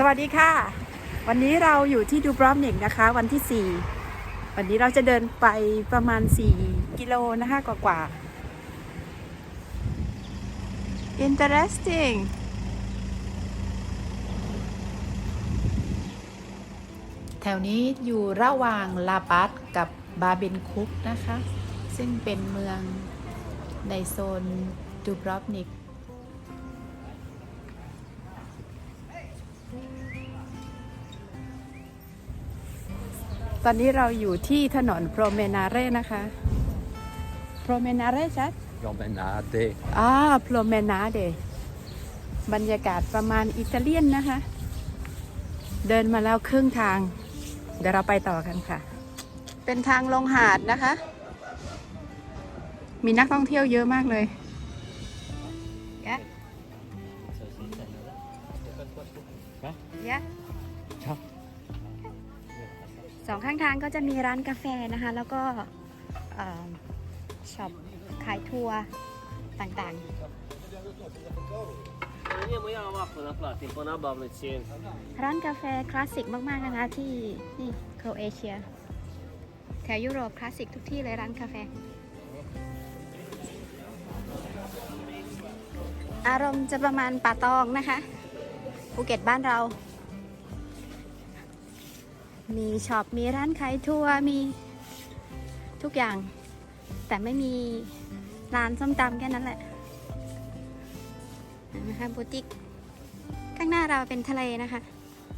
สวัสดีค่ะ วันนี้เราอยู่ที่ดูบรอมนิกนะคะ วันที่ 4 วันนี้เราจะเดินไปประมาณ 4 กิโลนะคะกว่ากว่าๆ interesting แถวนี้อยู่ระหว่างลาปัสกับบาเบนคุกนะคะ ซึ่งเป็นเมืองในโซนดูบรอฟนิก ตอนนี้เราอยู่ที่ถนนโปรเมนาเร่นะคะโปรเมนาเร่ชัด Promenade. อ่าโปรเมนาเดบรรยากาศประมาณอิตาเลียนนะคะ เดินมาแล้วครึ่งทาง เดี๋ยวเราไปต่อกันค่ะ เป็นทางลงหาดนะคะ มีนักท่องเที่ยวเยอะมากเลยย สองข้างทางก็จะมีร้านกาแฟนะคะ แล้วก็เอ่อช็อปขายทัวร์ต่าง Andiamo io la mappa da parte, un po' una bavla insieme. ๆร้านกาแฟคลาสสิกมาก ๆ นะคะ ที่นี่โครเอเชีย แถวยุโรปคลาสสิกทุกที่เลยร้านกาแฟ อารมณ์จะประมาณป่าตองนะคะ ภูเก็ตบ้านเรา มีช็อป มีร้านขายทัวร์ มีทุกอย่าง แต่ไม่มีร้านส้มตำแค่นั้นแหละนะคะบูติก ข้างหน้าเราเป็นทะเลนะคะ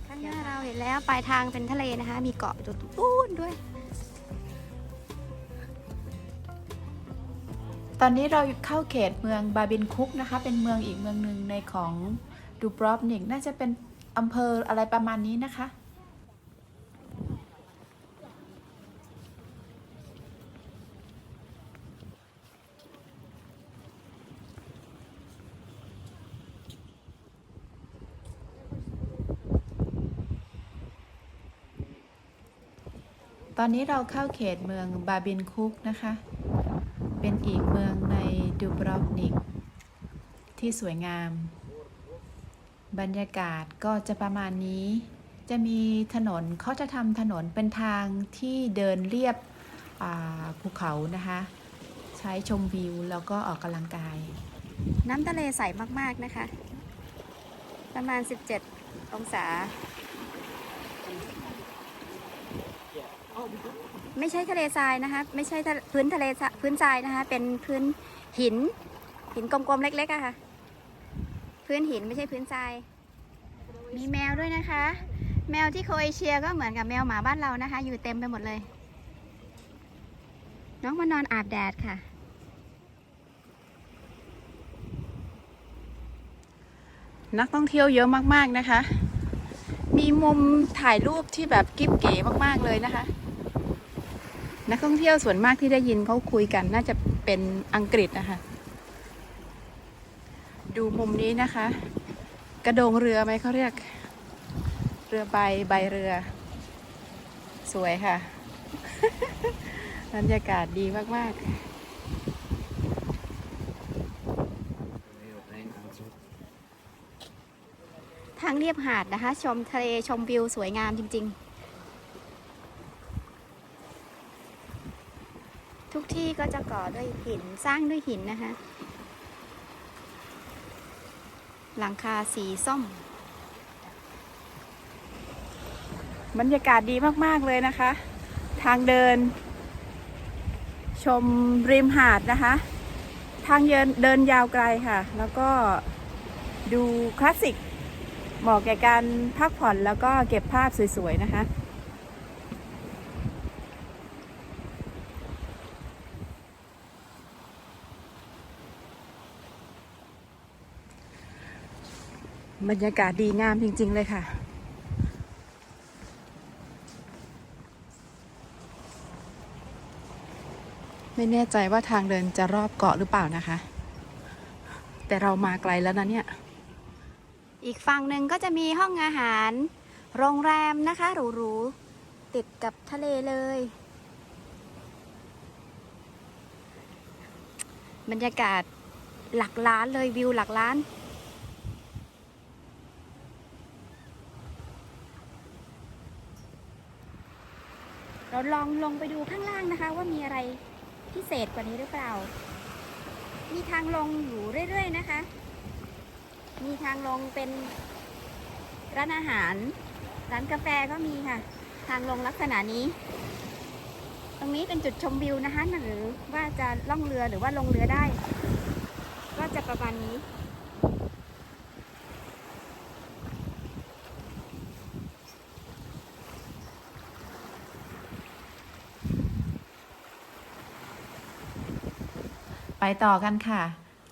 ข้างหน้าเราเห็นแล้วปลายทางเป็นทะเลนะคะ มีเกาะอยู่ตรงปูนด้วย ตอนนี้เราเข้าเขตเมืองบาบินคุกนะคะ เป็นเมืองอีกเมืองหนึ่งในของดูบรอฟนิกน่าจะเป็นอำเภออะไรประมาณนี้นะคะ ตอนนี้เราเข้าเขตเมืองบาบินคุกนะคะ เป็นอีกเมืองในดูบรอฟนิก ที่สวยงาม บรรยากาศก็จะประมาณนี้ จะมีถนนเขาจะทำถนนเป็นทางที่เดินเรียบภูเขานะคะ ใช้ชมวิวแล้วก็ออกกำลังกาย น้ำทะเลใสมาก ๆ นะคะ ประมาณ 17 องศา ไม่ใช่ทะเลทรายนะคะ ไม่ใช่พื้นทะเลพื้นทรายนะคะ เป็นพื้นหิน หินกลมๆเล็กๆอะค่ะ พื้นหินไม่ใช่พื้นทราย มีแมวด้วยนะคะ แมวที่โคเอเชียก็เหมือนกับแมวหมาบ้านเรานะคะ อยู่เต็มไปหมดเลย น้องมานอนอาบแดดค่ะ นักท่องเที่ยวเยอะมากๆนะคะ มีมุมถ่ายรูปที่แบบกิ๊บเก๋มากๆเลยนะคะ นักท่องเที่ยวส่วนมากที่ได้ยินเขาคุยกันน่าจะเป็นอังกฤษนะคะ ดูมุมนี้นะคะ กระโดงเรือไหมเขาเรียก เรือใบใบเรือ สวยค่ะบรรยากาศดีมากๆทางเรียบหาดนะคะ ชมทะเลชมวิวสวยงามจริง ๆ ทุก ที่ก็จะก่อด้วยหินสร้างด้วยหินนะคะ หลังคาสีส้ม บรรยากาศดีมาก ๆ เลยนะคะ ทางเดิน ชมริมหาดนะคะ ทางเดินเดินยาวไกลค่ะ แล้วก็ดูคลาสสิกเหมาะแก่การพักผ่อนแล้วก็เก็บภาพสวย ๆ นะคะ บรรยากาศดีงามจริง ๆ เลยค่ะ ไม่แน่ใจว่าทางเดินจะรอบเกาะหรือเปล่านะคะ แต่เรามาไกลแล้วนะเนี่ย อีกฝั่งหนึ่งก็จะมีห้องอาหาร โรงแรมนะคะหรูๆติดกับทะเลเลย บรรยากาศหลักล้านเลยวิวหลักล้าน เราลองลงไปดูข้างล่างนะคะ ว่ามีอะไรพิเศษกว่านี้หรือเปล่า มีทางลงอยู่เรื่อยๆนะคะ มีทางลงเป็นร้านอาหาร ร้านกาแฟก็มีค่ะ ทางลงลักษณะนี้ ตรงนี้เป็นจุดชมวิวนะคะ หรือว่าจะล่องเรือหรือว่าลงเรือได้ ก็จะประมาณนี้ ต่อกันค่ะ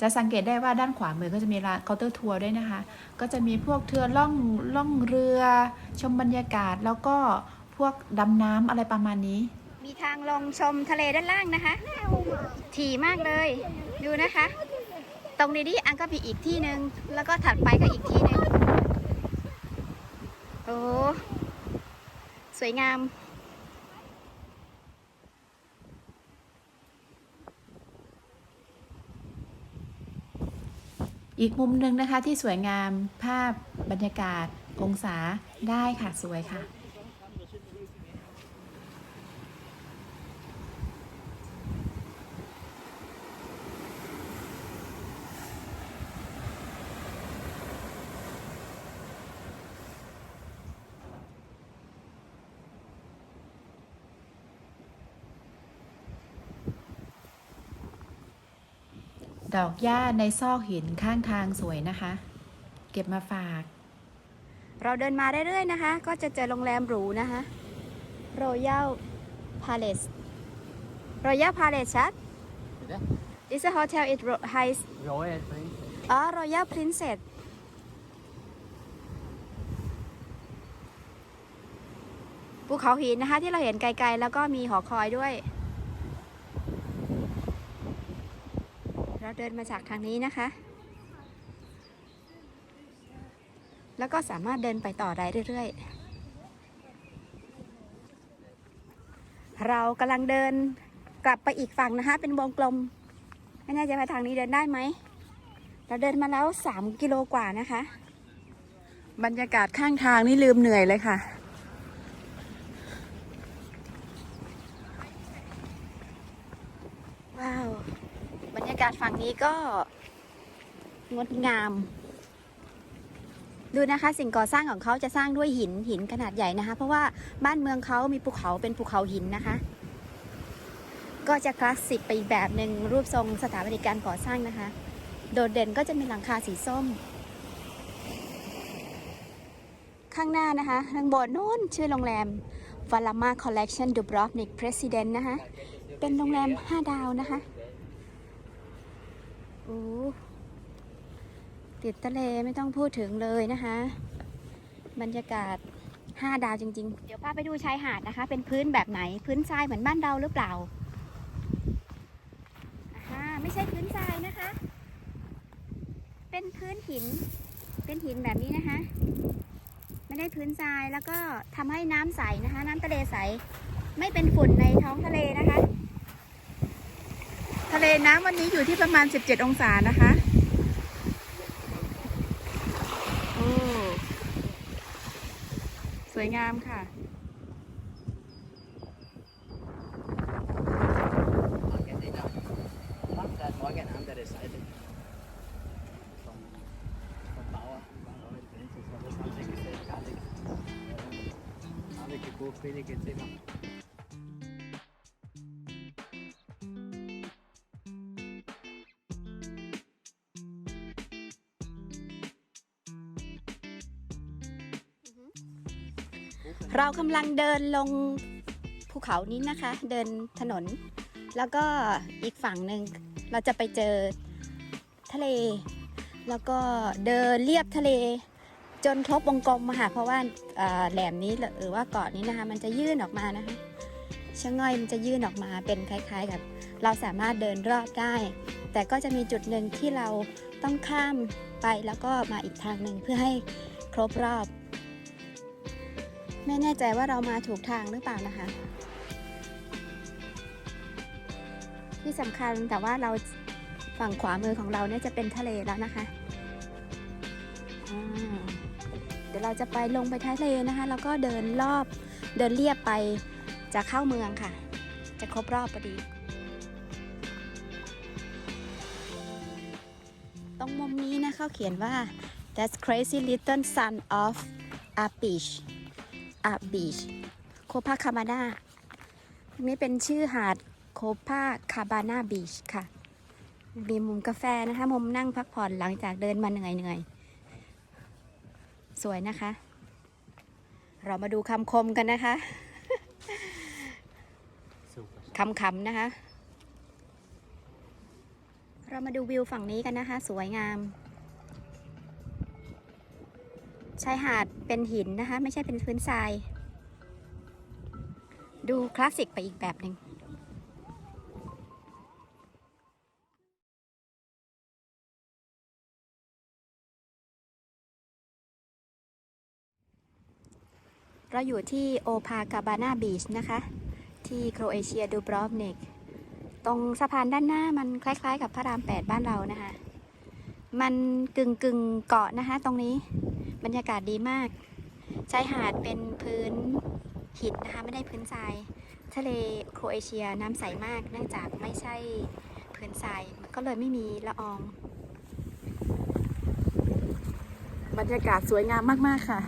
จะสังเกตได้ว่าด้านขวามือก็จะมีร้านเคาน์เตอร์ทัวร์ด้วยนะคะ ก็จะมีพวกเทือล่องล่องเรือ ชมบรรยากาศแล้วก็พวกดำน้ำอะไรประมาณนี้ มีทางลงชมทะเลด้านล่างนะคะ ถี่มากเลย ดูนะคะ ตรงนี้ดิอันก็มีอีกที่หนึ่งแล้วก็ถัดไปก็อีกที่หนึ่งโอ้สวยงาม อีกมุมหนึ่งนะคะที่สวยงามภาพบรรยากาศองศาได้ค่ะสวยค่ะ ดอกหญ้าในซอกหินข้างทางสวยนะคะ เก็บมาฝาก เราเดินมาเรื่อยๆนะคะ ก็จะเจอโรงแรมหรูนะคะ Royal Palace Royal Palace ชัด This a hotel it ro- high Royal อ๋อ Royal Princess ภูเขาหินนะคะที่เราเห็นไกลๆ แล้วก็มีหอคอยด้วย เดินมาจากทางนี้นะคะ แล้วก็สามารถเดินไปต่อได้เรื่อยๆ เรากำลังเดินกลับไปอีกฝั่งนะคะ เป็นวงกลม ไม่แน่ใจว่าทางนี้เดินได้ไหม เราเดินมาแล้ว 3 กิโลกว่านะคะ บรรยากาศข้างทางนี่ลืมเหนื่อยเลยค่ะ ว้าว บรรยากาศฝั่ง นี้ก็ งดงาม ดูนะคะ สิ่งก่อสร้างของเขาจะสร้างด้วยหินหินขนาดใหญ่นะคะ เพราะว่าบ้านเมืองเขามีภูเขาเป็นภูเขาหินนะคะ ก็จะคลาสสิกไปอีกแบบหนึ่งรูปทรงสถาปัตยการก่อสร้างนะคะ โดดเด่นก็จะมีหลังคาสีส้ม ข้างหน้านะคะทางบสถ์นู้นชื่อโรงแรม v a l a m a Collection Dubrovnik President นะคะ เป็นโรงแรม 5 ดาวนะคะ โอ้ติดทะเลไม่ต้องพูดถึงเลยนะคะ บรรยากาศ5ดาวจริง ๆ เดี๋ยวพาไปดูชายหาดนะคะ เป็นพื้นแบบไหน พื้นทรายเหมือนบ้านเราหรือเปล่าอ่าไม่ใช่พื้นทรายนะคะ เป็นพื้นหิน เป็นหินแบบนี้นะคะ ไม่ได้พื้นทรายแล้วก็ทำให้น้ำใสนะคะ น้ำทะเลใส ไม่เป็นฝุ่นในท้องทะเลนะคะะเลน้ำวันนี้อยู่ที่ประมาณ 17 องศานะคะโอ้สวยงามค่ะเเรากำลังเดินลงภูเขานี้นะคะ เดินถนน แล้วก็อีกฝั่งหนึ่งเราจะไปเจอทะเล แล้วก็เดินเลียบทะเล จนครบวงกลมมาค่ะเพราะว่าแหลมนี้หรือว่าเกาะนี้นะคะ มันจะยื่นออกมานะคะชะง่อยมันจะยื่นออกมาเป็นคล้าย ๆ กับ เราสามารถเดินรอบได้ แต่ก็จะมีจุดหนึ่งที่เราต้องข้ามไปแล้วก็มาอีกทางหนึ่งเพื่อให้ครบรอบ ไม่แน่ใจว่าเรามาถูกทางหรือเปล่านะคะ ที่สำคัญแต่ว่าเราฝั่งขวามือของเราเนี่ยจะเป็นทะเลแล้วนะคะ เดี๋ยวเราจะไปลงไปทะเลนะคะ แล้วก็เดินรอบเดินเลียบไปจะเข้าเมืองค่ะ จะครบรอบพอดี ตรงมุมนี้นะเขาเขียนว่า That's crazy little son of a beach a beach โคพาคาบาน่านี่เป็นชื่อหาดโคพาคาบาน่าบีชค่ะ มีมุมกาแฟนะคะ มุมนั่งพักผ่อนหลังจากเดินมาเหนื่อยเหนื่อยๆสวยนะคะ เรามาดูคำคมกันนะคะคำคำๆนะคะ เรามาดูวิวฝั่งนี้กันนะคะ สวยงาม ชายหาดเป็นหินนะคะ ไม่ใช่เป็นพื้นทราย ดูคลาสสิกไปอีกแบบหนึ่งเราอยู่ที่โอพากาบานาบีชนะคะ ที่โครเอเชียดูบรอฟเนก ตรงสะพานด้านหน้ามันคล้ายๆ กับพระราม 8 บ้านเรานะคะ มันกึ่งกึ่งๆเกาะนะคะตรงนี้ บรรยากาศดีมาก ชายหาดเป็นพื้นหินนะคะไม่ได้พื้นทราย ทะเลโครเอเชียน้ำใสมาก เนื่องจากไม่ใช่พื้นทรายมันก็เลยไม่มีละออง บรรยากาศสวยงามมาก ๆ ค่ะ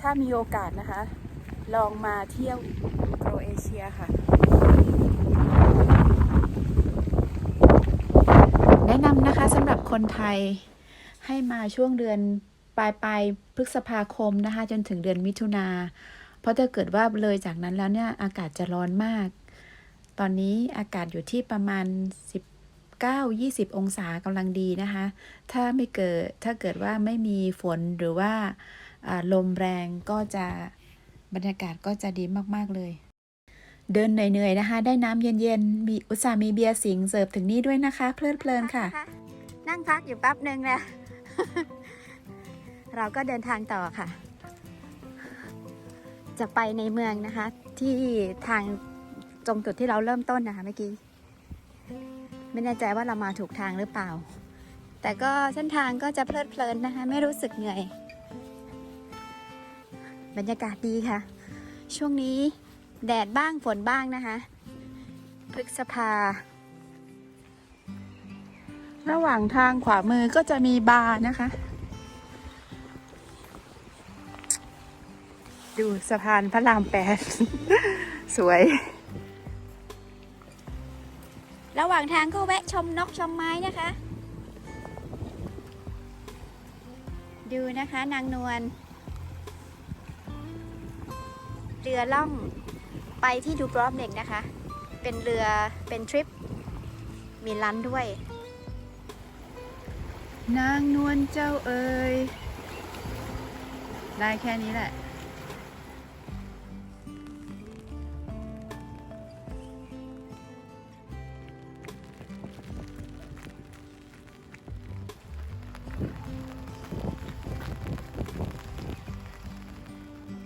ถ้ามีโอกาสนะคะ ลองมาเที่ยวโครเอเชียค่ะ แนะนำนะคะสำหรับคนไทย ให้มาช่วงเดือนปลายปลายพฤษภาคมนะคะ จนถึงเดือนมิถุนา เพราะถ้าเกิดว่าเลยจากนั้นแล้วเนี่ยอากาศจะร้อนมาก ตอนนี้อากาศอยู่ที่ประมาณ 19-20 องศากำลังดีนะคะ ถ้าไม่เกิดถ้าเกิดว่าไม่มีฝนหรือว่าลมแรงก็จะบรรยากาศก็จะดีมากๆเลย เดินเหนื่อยๆนะคะ ได้น้ำเย็นๆ มีอุตส่าห์มีเบียร์สิงเสิร์ฟถึงนี่ด้วยนะคะ เพลิดเพลินค่ะ นั่งพักอยู่แป๊บหนึ่งแล้ว เราก็เดินทางต่อค่ะ จะไปในเมืองนะคะ ที่ทางตรงจุดที่เราเริ่มต้นนะคะเมื่อกี้ ไม่แน่ใจว่าเรามาถูกทางหรือเปล่า แต่ก็เส้นทางก็จะเพลิดเพลินนะคะ ไม่รู้สึกเหนื่อย บรรยากาศดีค่ะ ช่วงนี้แดดบ้างฝนบ้างนะคะพฤกษภา ระหว่างทางขวามือก็จะมีบาร์นะคะ ดูสะพานพระรามแปด สวย ระหว่างทางก็แวะชมนกชมไม้นะคะ ดูนะคะนางนวลเรือล่องไปที่ดูบรอบเน็กนะคะ เป็นเรือเป็นทริป มีลันด้วย นางนวลเจ้าเอ๋ยได้แค่นี้แหละ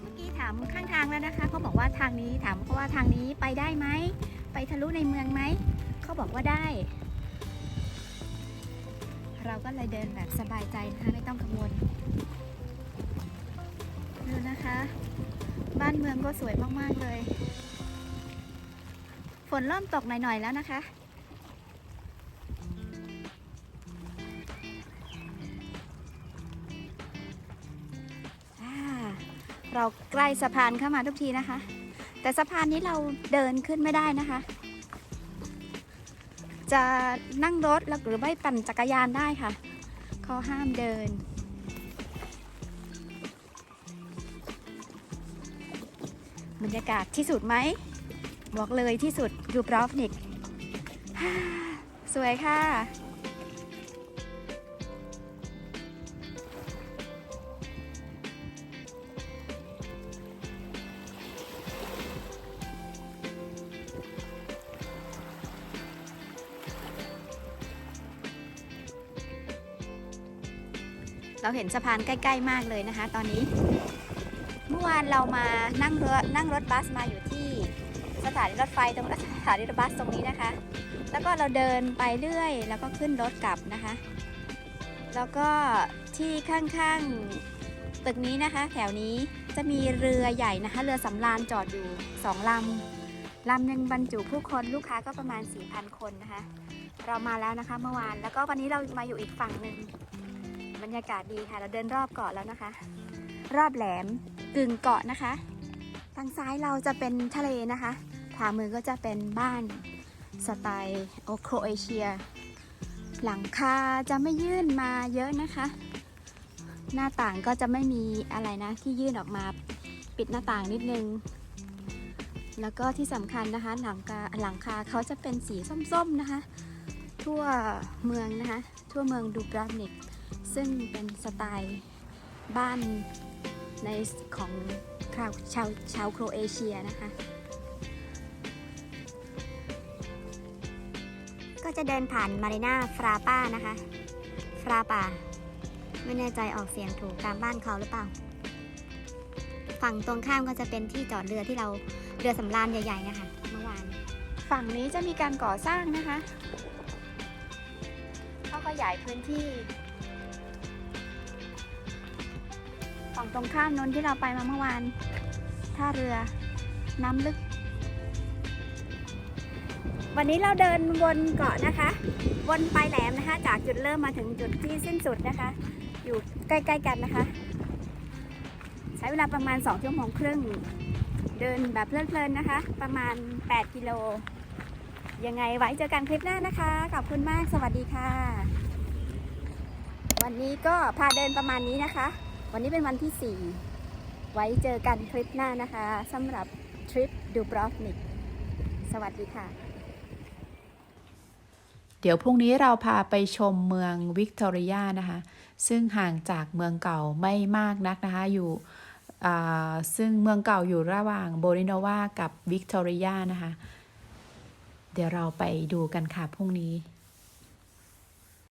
เมื่อกี้ถามข้างทางแล้วนะคะเขาบอกว่าทางนี้ถามเขาว่าทางนี้ไปได้ไหม ไปทะลุในเมืองไหม เขาบอกว่าได้ เราก็เลยเดินแบบสบายใจนะคะ ไม่ต้องกังวล ดูนะคะ บ้านเมืองก็สวยมากๆเลย ฝนเริ่มตกหน่อยๆแล้วนะคะเราใกล้สะพานเข้ามาทุกทีนะคะ แต่สะพานนี้เราเดินขึ้นไม่ได้นะคะ จะนั่งรถหรือไม่ปั่นจักรยานได้ค่ะ เขาห้ามเดิน บรรยากาศที่สุดไหม บอกเลยที่สุดดูบรอฟนิก สวยค่ะ เราเห็นสะพานใกล้ ๆ มากเลยนะคะ ตอนนี้ เมื่อวานเรามานั่งเรถนั่งรถบัสมาอยู่ที่สถานีรถไฟตรงสถานีรถบัสตรงนี้นะคะ แล้วก็เราเดินไปเรื่อย แล้วก็ขึ้นรถกลับนะคะ แล้วก็ที่ข้างๆตึกนี้นะคะ แถวนี้จะมีเรือใหญ่นะคะ เรือสำราญจอดอยู่สองลำลำหนึ่งบรรจุผู้คนลูกค้าก็ประมาณ4,000คนนะคะ เรามาแล้วนะคะเมื่อวานแล้วก็วันนี้เรามาอยู่อีกฝั่งหนึ่ง รยากาศดีค่ะ เราเดินรอบเกาะแล้วนะคะ รอบแหลมกึ่งเกาะนะคะ ทางซ้ายเราจะเป็นทะเลนะคะขวามือก็จะเป็นบ้านสไตล์โอโครเอเชีย หลังคาจะไม่ยื่นมาเยอะนะคะ หน้าต่างก็จะไม่มีอะไรนะที่ยื่นออกมาปิดหน้าต่างนิดนึง แล้วก็ที่สำคัญนะคะหลังคาหลังคาเขาจะเป็นสีส้มๆนะคะ ทั่วเมืองนะคะ ทั่วเมืองดูบราวนิก ซึ่งเป็นสไตล์บ้านในของชาวชาวชาวโครเอเชียนะคะ ก็จะเดินผ่านมารีนาฟราป้านะคะ ฟราป่า ไม่แน่ใจออกเสียงถูกตามบ้านเขาหรือเปล่า ฝั่งตรงข้ามก็จะเป็นที่จอดเรือที่เราเรือสำราญใหญ่ ๆ นะคะ เมื่อวาน ฝั่งนี้จะมีการก่อสร้างนะคะเขาขยายพื้นที่ ฝั่งตรงข้ามนนที่เราไปมาเมื่อวานท่าเรือน้ำลึก วันนี้เราเดินวนเกาะนะคะ วนไปแหลมนะคะ จากจุดเริ่มมาถึงจุดที่สิ้นสุดนะคะ อยู่ใกล้ๆกันนะคะ ใช้เวลาประมาณ 2 ชั่วโมงครึ่ง เดินแบบเพลินๆนะคะ ประมาณ 8 กิโล ยังไงไว้เจอกันคลิปหน้านะคะ ขอบคุณมาก สวัสดีค่ะ วันนี้ก็พาเดินประมาณนี้นะคะ วันนี้เป็นวันที่ 4 ไว้เจอกันคลิปหน้านะคะสำหรับทริปดูบรอฟนิกสวัสดีค่ะ เดี๋ยวพรุ่งนี้เราพาไปชมเมืองวิกตอเรียนะคะ ซึ่งห่างจากเมืองเก่าไม่มากนักนะคะ อยู่อ่ซึ่งเมืองเก่าอยู่ระหว่างโบริโนวากับวิกตอเรียนะคะ เดี๋ยวเราไปดูกันค่ะพรุ่งนี้